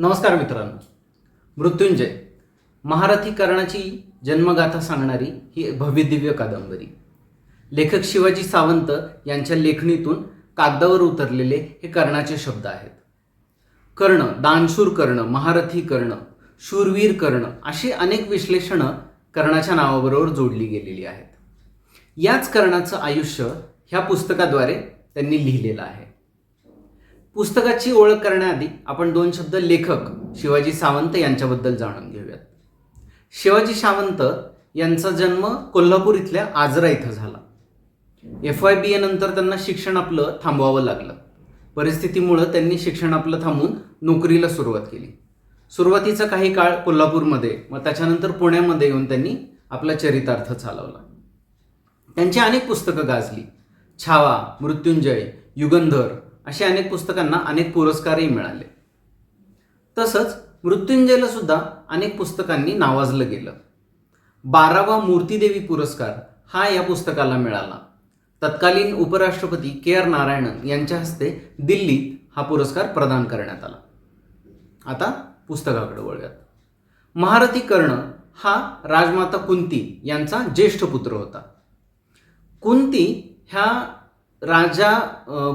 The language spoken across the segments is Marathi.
नमस्कार मित्रांनो. मृत्युंजय. महारथी कर्णाची जन्मगाथा सांगणारी ही भव्यदिव्य कादंबरी. लेखक शिवाजी सावंत यांच्या लेखणीतून कागदावर उतरलेले हे कर्णाचे शब्द आहेत. कर्ण दानशूर कर्ण महारथी कर्ण शूरवीर कर्ण अशी अनेक विश्लेषणं कर्णाच्या नावाबरोबर जोडली गेलेली आहेत. याच कर्णाचं आयुष्य ह्या पुस्तकाद्वारे त्यांनी लिहिलेलं आहे. पुस्तकाची ओळख करण्याआधी आपण दोन शब्द लेखक शिवाजी सावंत यांच्याबद्दल जाणून घेऊयात. शिवाजी सावंत यांचा जन्म कोल्हापूर इथल्या आजरा इथं झाला. एफ वाय बी नंतर त्यांना शिक्षण आपलं थांबवावं लागलं. परिस्थितीमुळं त्यांनी शिक्षण आपलं थांबून नोकरीला सुरुवात केली. सुरुवातीचा काही काळ कोल्हापूरमध्ये मग त्याच्यानंतर पुण्यामध्ये येऊन त्यांनी आपला चरितार्थ चालवला. त्यांची अनेक पुस्तकं गाजली. छावा मृत्युंजय युगंधर अशा अनेक पुस्तकांना अनेक पुरस्कारही मिळाले. तसंच मृत्युंजयला सुद्धा अनेक पुस्तकांनी नावाजलं गेलं. बारावा मूर्तीदेवी पुरस्कार हा या पुस्तकाला मिळाला. तत्कालीन उपराष्ट्रपती के आर नारायणन यांच्या हस्ते दिल्लीत हा पुरस्कार प्रदान करण्यात आला. आता पुस्तकाकडे वळूयात. महारथी कर्ण हा राजमाता कुंती यांचा ज्येष्ठ पुत्र होता. कुंती ह्या राजा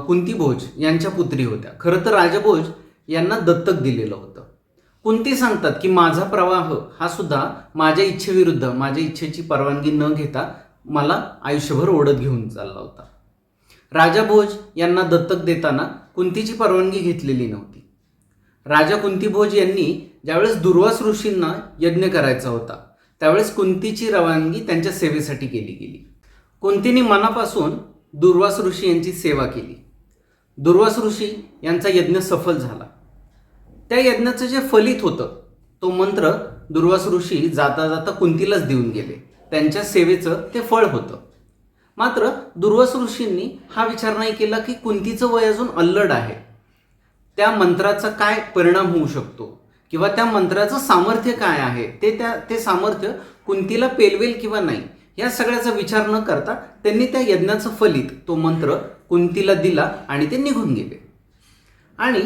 कुंती भोज यांच्या पुत्री होत्या. खरं तर राजभोज यांना दत्तक दिलेलं होतं. कुंती सांगतात की माझा प्रवाह हा सुद्धा माझ्या इच्छेविरुद्ध माझ्या इच्छेची परवानगी न घेता मला आयुष्यभर ओढत घेऊन चालला होता. राजा भोज यांना दत्तक देताना कुंतीची परवानगी घेतलेली नव्हती. राजा कुंतीभोज यांनी ज्यावेळेस दुर्वास ऋषींना यज्ञ करायचा होता त्यावेळेस कुंतीची रवानगी त्यांच्या सेवेसाठी केली गेली. कुंतीने मनापासून दुर्वास ऋषी यांची सेवा केली. दुर्वास ऋषी यांचा यज्ञ सफल झाला. त्या यज्ञाचं जे फलित होतं तो मंत्र दुर्वास ऋषी जाता जाता कुंतीलाच देऊन गेले. त्यांच्या सेवेचं ते फळ होतं. मात्र दुर्वास ऋषींनी हा विचार नाही केला की कुंतीचं वय अजून अल्लड आहे. त्या मंत्राचा काय परिणाम होऊ शकतो? किंवा त्या मंत्राचं सामर्थ्य काय आहे? ते त्या ते सामर्थ्य कुंतीला पेलवेल किंवा नाही? या सगळ्याचा विचार न करता त्यांनी त्या यज्ञाचं फलित तो मंत्र कुंतीला दिला आणि ते निघून गेले. आणि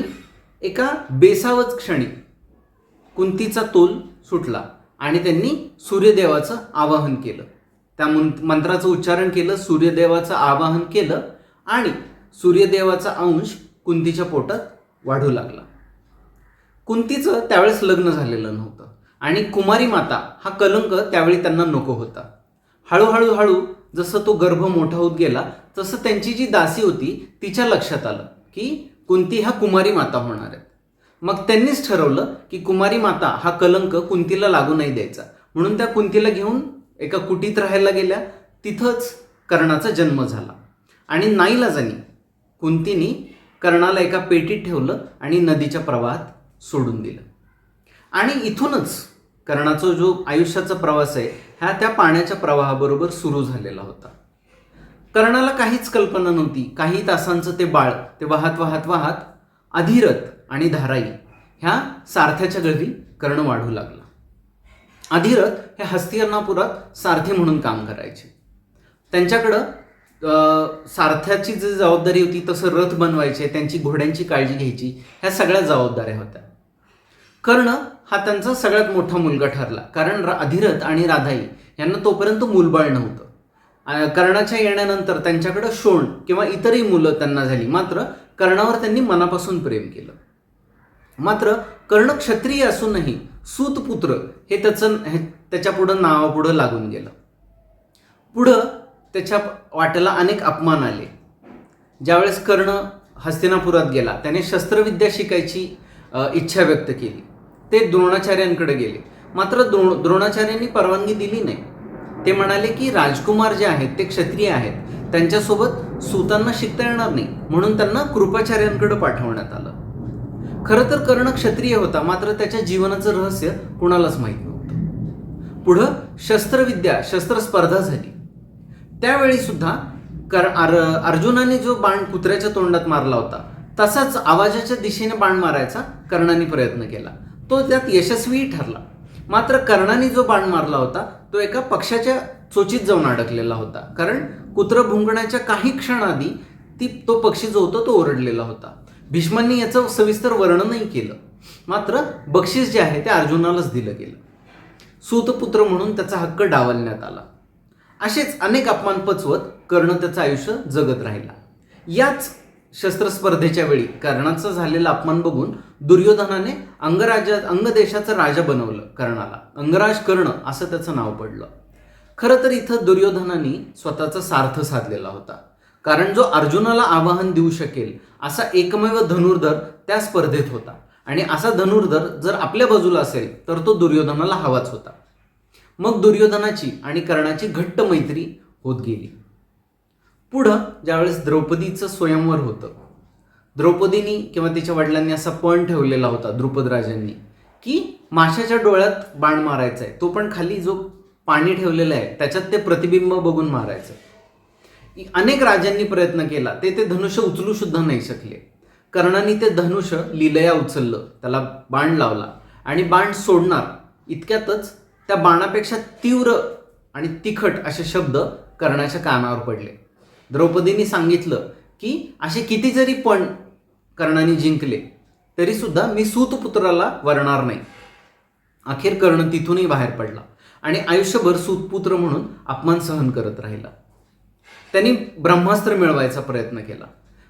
एका बेसावत क्षणी कुंतीचा तोल सुटला आणि त्यांनी सूर्यदेवाचं आवाहन केलं. त्या मंत्राचं उच्चारण केलं सूर्यदेवाचं आवाहन केलं आणि सूर्यदेवाचा अंश कुंतीच्या पोटात वाढू लागला. कुंतीचं त्यावेळेस लग्न झालेलं नव्हतं आणि कुमारी माता हा कलंक त्यावेळी त्यांना नको होता. हळूहळू हळू जसं तो गर्भ मोठा होत गेला तसं त्यांची जी दासी होती तिच्या लक्षात आलं की कुंती हा कुमारी माता होणार आहेत मग त्यांनीच ठरवलं की कुमारी माता हा कलंक कुंतीला लागू नाही द्यायचा. म्हणून त्या कुंतीला घेऊन एका कुटीत राहायला गेल्या. तिथंच कर्णाचा जन्म झाला. आणि नाईलाजानी कुंतीनी कर्णाला एका पेटीत ठेवलं आणि नदीच्या प्रवाहात सोडून दिलं. आणि इथूनच कर्णाचा जो आयुष्याचा प्रवास आहे ह्या त्या पाण्याच्या प्रवाहाबरोबर सुरू झालेला होता. कर्णाला काहीच कल्पना नव्हती. काही तासांचं ते बाळ ते वाहत वाहत वाहत अधिरथ आणि धाराई ह्या सारथ्याच्या घरी कर्ण वाढू लागला. अधिरथ हे हस्तिनापुरात सारथी म्हणून काम करायचे. त्यांच्याकडं सारथ्याची जी जबाबदारी होती तसं रथ बनवायचे त्यांची घोड्यांची काळजी घ्यायची ह्या सगळ्या जबाबदाऱ्या होत्या. कर्ण हा त्यांचा सगळ्यात मोठा मुलगा ठरला. कारण रा- अधिरथ आणि राधाई यांना तोपर्यंत मूलबाळ नव्हतं. कर्णाच्या येण्यानंतर त्यांच्याकडं शोण किंवा इतरही मुलं त्यांना झाली. मात्र कर्णावर त्यांनी मनापासून प्रेम केलं. मात्र कर्ण क्षत्रिय असूनही सूतपुत्र हे त्याचं हे त्याच्या पुढं नावापुढं लागून गेलं. पुढं त्याच्या वाट्याला अनेक अपमान आले. ज्यावेळेस कर्ण हस्तिनापुरात गेला त्याने शस्त्रविद्या शिकायची इच्छा व्यक्त केली. ते द्रोणाचार्यांकडे गेले. मात्र द्रो द्रोणाचार्यांनी परवानगी दिली नाही. ते म्हणाले की राजकुमार जे आहेत ते क्षत्रिय आहेत. त्यांच्यासोबत सूतांना शिकता येणार नाही. म्हणून त्यांना कृपाचार्यांकडे पाठवण्यात आलं. खरं तर कर्ण क्षत्रिय होता मात्र त्याच्या जीवनाचं रहस्य कुणालाच माहीत नव्हतं. पुढं शस्त्रविद्या शस्त्रस्पर्धा झाली. त्यावेळी सुद्धा कर अर अर्जुनाने जो बाण कुत्र्याच्या तोंडात मारला होता तसाच आवाजाच्या दिशेने बाण मारायचा कर्णाने प्रयत्न केला. तो त्यात यशस्वीही ठरला. मात्र कर्णाने जो बाण मारला होता तो एका पक्षाच्या चोचीत जाऊन अडकलेला होता. कारण कुत्र भुंकण्याच्या काही क्षणाआधी ती तो पक्षी जो होता तो ओरडलेला होता. भीष्मांनी याचं सविस्तर वर्णनही केलं. मात्र बक्षीस जे आहे ते अर्जुनालाच दिलं गेलं. सूतपुत्र म्हणून त्याचा हक्क डावलण्यात आला. असेच अनेक अपमान पचवत कर्ण त्याचं आयुष्य जगत राहिला. याच शस्त्रस्पर्धेच्या वेळी. कर्णाचा झालेला अपमान बघून दुर्योधनाने अंगराजा अंगदेशाचं राजा बनवलं कर्णाला. अंगराज कर्ण असं त्याचं नाव पडलं. खरं तर इथं दुर्योधनाने स्वतःचा सार्थ साधलेला होता. कारण जो अर्जुनाला आवाहन देऊ शकेल असा एकमेव धनुर्धर त्या स्पर्धेत होता. आणि असा धनुर्धर जर आपल्या बाजूला असेल तर तो दुर्योधनाला हवाच होता. मग दुर्योधनाची आणि कर्णाची घट्ट मैत्री होत गेली. पुढं ज्यावेळेस द्रौपदीचं स्वयंवर होतं द्रौपदीनी किंवा तिच्या वडिलांनी असा पण ठेवलेला होता द्रुपद राजांनी की माशाच्या डोळ्यात बाण मारायचा आहे तो पण खाली जो पाणी ठेवलेलं आहे त्याच्यात ते प्रतिबिंब बघून मारायचं. अनेक राजांनी प्रयत्न केला ते ते धनुष्य उचलू सुद्धा नाही शकले. कर्णाने ते धनुष्य लिलया उचललं त्याला बाण लावला आणि बाण सोडणार इतक्यातच त्या बाणापेक्षा तीव्र आणि तिखट असे शब्द कर्णाच्या कानावर पडले. द्रौपदीने सांगितलं की असे किती जरी पण कर्णाने जिंकले तरी सुद्धा मी सूतपुत्राला वरणार नाही. अखेर कर्ण तिथूनही बाहेर पडला आणि आयुष्यभर सूतपुत्र म्हणून अपमान सहन करत राहिला. त्यांनी ब्रह्मास्त्र मिळवायचा प्रयत्न केला.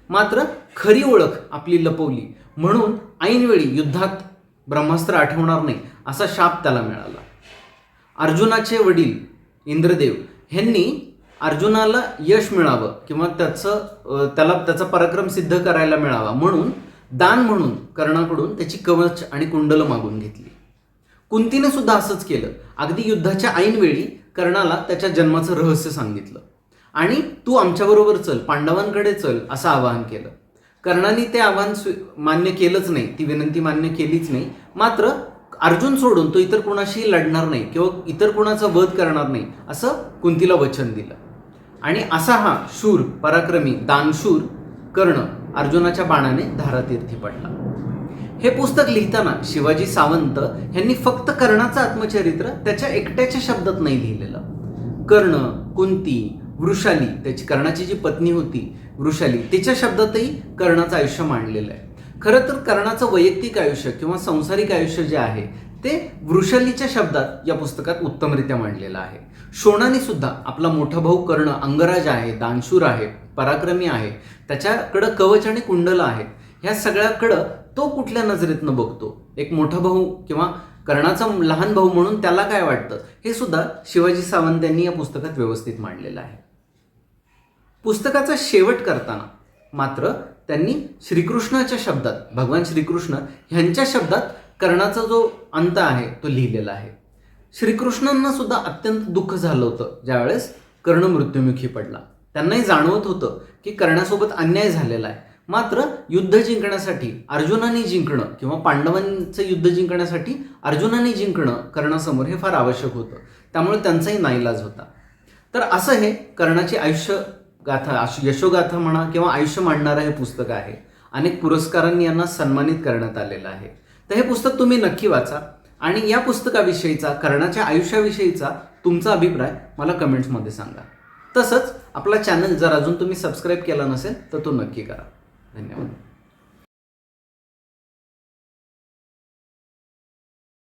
मात्र खरी ओळख आपली लपवली. म्हणून ऐनवेळी युद्धात ब्रह्मास्त्र आठवणार नाही असा शाप त्याला मिळाला. अर्जुनाचे वडील इंद्रदेव ह्यांनी अर्जुनाला यश मिळावं किंवा त्याचं त्याला त्याचा पराक्रम सिद्ध करायला मिळावा म्हणून दान म्हणून कर्णाकडून त्याची कवच आणि कुंडलं मागून घेतली. कुंतीने सुद्धा असंच केलं. अगदी युद्धाच्या ऐनवेळी कर्णाला त्याच्या जन्माचं रहस्य सांगितलं. आणि तू आमच्याबरोबर चल पांडवांकडे चल असं आवाहन केलं. कर्णाने ते आव्हान स्वी मान्य केलंच नाही ती विनंती मान्य केलीच नाही. मात्र अर्जुन सोडून तो इतर कोणाशी लढणार नाही किंवा इतर कोणाचा वध करणार नाही असं कुंतीला वचन दिलं. आणि असा हा शूर पराक्रमी दानशूर कर्ण अर्जुनाच्या बाणाने धारातीर्थी पडला. हे पुस्तक लिहिताना शिवाजी सावंत यांनी फक्त कर्णाचं आत्मचरित्र त्याच्या एकट्याच्या शब्दात नाही लिहिलेलं. कर्ण कुंती वृषाली त्याची कर्णाची जी पत्नी होती वृषाली तिच्या शब्दातही कर्णाचं आयुष्य मांडलेलं आहे. खरं तर कर्णाचं वैयक्तिक आयुष्य किंवा संसारिक आयुष्य जे आहे ते वृषलीच्या शब्दात या पुस्तकात उत्तमरित्या मांडलेलं आहे. शोणाने सुद्धा आपला मोठा भाऊ कर्ण अंगराज आहे दानशूर आहे पराक्रमी आहे त्याच्याकडं कवच आणि कुंडलं आहे ह्या सगळ्याकडं तो कुठल्या नजरेतनं बघतो? एक मोठा भाऊ किंवा कर्णाचा लहान भाऊ म्हणून त्याला काय वाटतं? हे सुद्धा शिवाजी सावंत यांनी या पुस्तकात व्यवस्थित मांडलेलं आहे. पुस्तकाचा शेवट करताना मात्र त्यांनी श्रीकृष्णाच्या शब्दात भगवान श्रीकृष्ण ह्यांच्या शब्दात कर्णाचा जो अंत आहे तो लिहिलेला आहे. श्रीकृष्णांना सुद्धा अत्यंत दुःख झालं होतं. ज्यावेळेस कर्ण मृत्युमुखी पडला. त्यांनाही जाणवत होतं की कर्णासोबत अन्याय झालेला आहे. मात्र युद्ध जिंकण्यासाठी अर्जुनाने जिंकणं किंवा पांडवांचं युद्ध जिंकण्यासाठी अर्जुनाने जिंकणं कर्णासमोर हे फार आवश्यक होतं. त्यामुळे त्यांचाही नाईलाज होता. तर असं हे कर्णाची आयुष्य गाथा यशोगाथा म्हणा किंवा आयुष्य मांडणारं हे पुस्तक आहे. अनेक पुरस्कारांनी यांना सन्मानित करण्यात आलेलं आहे. तर हे पुस्तक तुम्ही नक्की वाचा. आणि या पुस्तकाविषयीचा कर्णाच्या आयुष्याविषयीचा तुमचा अभिप्राय मला कमेंट्समध्ये सांगा. तसंच आपला चॅनल जर अजून तुम्ही सबस्क्राईब केला नसेल तर तो नक्की करा. धन्यवाद.